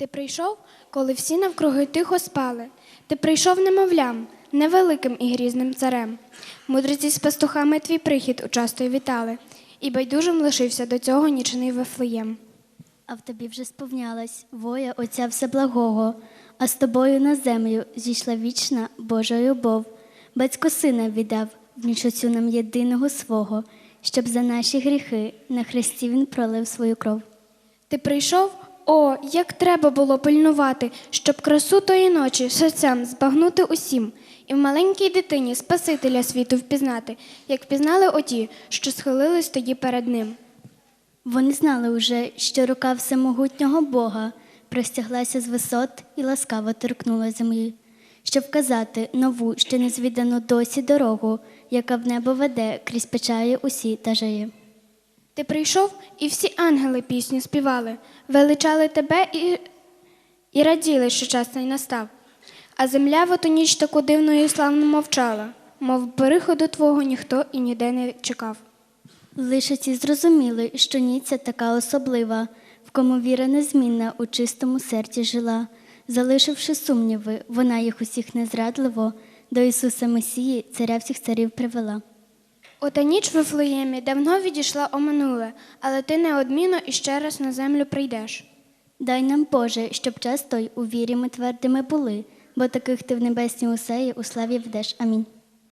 Ти прийшов, коли всі навкруги тихо спали. Ти прийшов немовлям, невеликим і грізним царем. Мудреці з пастухами твій прихід участо й вітали, і байдужим лишився до цього нічний Вифлеєм. А в тобі вже сповнялась воя Отця Всеблагого, а з тобою на землю зійшла вічна Божа любов. Батько сина віддав в ніч оцю нам єдиного свого, щоб за наші гріхи на хресті він пролив свою кров. Ти прийшов? О, як треба було пильнувати, щоб красу тої ночі серцям збагнути усім, і в маленькій дитині Спасителя світу впізнати, як впізнали оті, що схилились тоді перед ним. Вони знали уже, що рука всемогутнього Бога простяглася з висот і ласкаво торкнула землі, щоб вказати нову, ще незвідану досі дорогу, яка в небо веде крізь печалі усі та жиє. Ти прийшов, і всі ангели пісню співали, величали тебе і, і раділи, що час цей настав. А земля в оту ніч таку дивною і славно мовчала, мов переходу твого ніхто і ніде не чекав. Лише ці зрозуміли, що ніця така особлива, в кому віра незмінна у чистому серці жила. Залишивши сумніви, вона їх усіх незрадливо до Ісуса Месії, царя всіх царів, привела. Ота ніч в Вифлеємі давно відійшла о минуле, але ти неодмінно іще раз на землю прийдеш. Дай нам, Боже, щоб час той у вірі ми твердими були, бо таких ти в небесній усеї у славі ведеш. Амінь.